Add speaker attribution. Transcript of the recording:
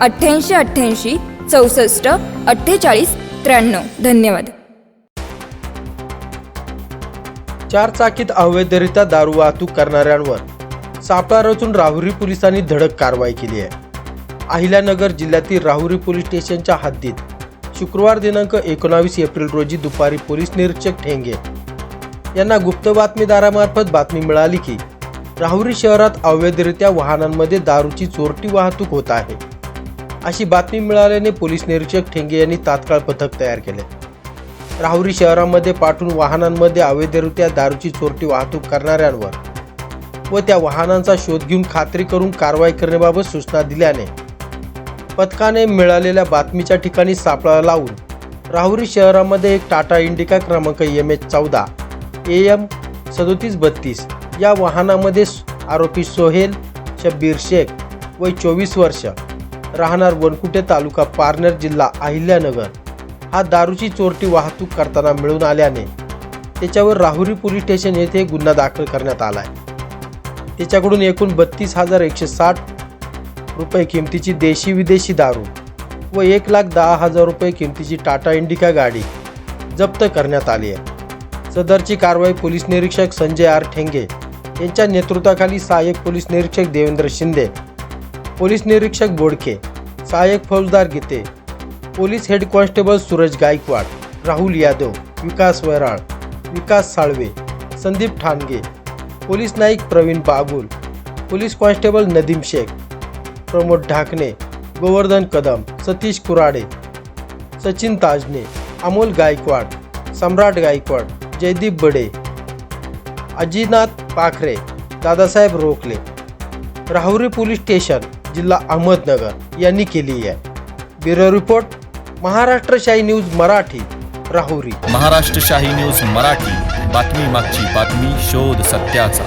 Speaker 1: अठ्ठ्याऐंशी अठ्ठ्याऐंशी चौसष्ट अठ्ठेचाळीस त्र्याण्णव. धन्यवाद.
Speaker 2: चारचाकीत अवैधरित्या दारू वाहतूक करणाऱ्यांवर सापळा रचून राहुरी पोलिसांनी धडक कारवाई केली आहे. अहिल्यानगर जिल्ह्यातील राहुरी पोलीस स्टेशनच्या हद्दीत शुक्रवार दिनांक एकोणावीस एप्रिल रोजी दुपारी पोलीस निरीक्षक ठेंगे यांना गुप्त बातमीदारामार्फत बातमी मिळाली की राहुरी शहरात अवैधरित्या वाहनांमध्ये दारूची चोरटी वाहतूक होत आहे. अशी बातमी मिळाल्याने पोलीस निरीक्षक ठेंगे यांनी तात्काळ पथक तयार केले. राहुरी शहरामध्ये पाठवून वाहनांमध्ये अवैधरित्या दारूची चोरटी वाहतूक करणाऱ्यांवर व त्या वाहनांचा शोध घेऊन खात्री करून कारवाई करण्याबाबत सूचना दिल्याने पथकाने मिळालेल्या बातमीच्या ठिकाणी सापळा लावून राहुरी शहरामध्ये एक टाटा इंडिका क्रमांक एम एच चौदा ए एम सदोतीस बत्तीस या वाहनामध्ये आरोपी सोहेल शब्बीर शेख वय चोवीस वर्ष राहणार वनकुटे तालुका पारनेर जिल्हा अहिल्यानगर. हा दारूची चोरटी वाहतूक करताना मिळून आल्याने त्याच्यावर राहुरी पोलीस स्टेशन येथे गुन्हा दाखल करण्यात आला आहे त्याच्याकडून एकूण बत्तीस हजार एकशे साठ रुपये किमतीची देशी विदेशी दारू व एक लाख दहा हजार रुपये किमतीची टाटा इंडिका गाडी जप्त करण्यात आली आहे. सदरची कारवाई पोलीस निरीक्षक संजय आर ठेंगे यांच्या नेतृत्वाखाली सहाय्यक पोलीस निरीक्षक देवेंद्र शिंदे पोलीस निरीक्षक बोडके सहाय्यक फौजदार Gite police head constable Suraj Gaikwad Rahul Yadav Vikas Vairal Vikas Salve Sandeep Thange police Naik Pravin Bagul police constable Nadeem Shaikh Pramod Dhakane Govardhan Kadam Satish Kurade Sachin Tajne Amol Gaikwad Samrat Gaikwad Jaydeep Bade Ajinath Pakhare Dadasaheb रोखले. राहुरी पोलीस स्टेशन जिल्हा अहमदनगर यांनी केली आहे. ब्युरो रिपोर्ट महाराष्ट्र शाही न्यूज मराठी राहुरी.
Speaker 3: महाराष्ट्र शाही न्यूज मराठी बातमी मागची बातमी शोध सत्याचा.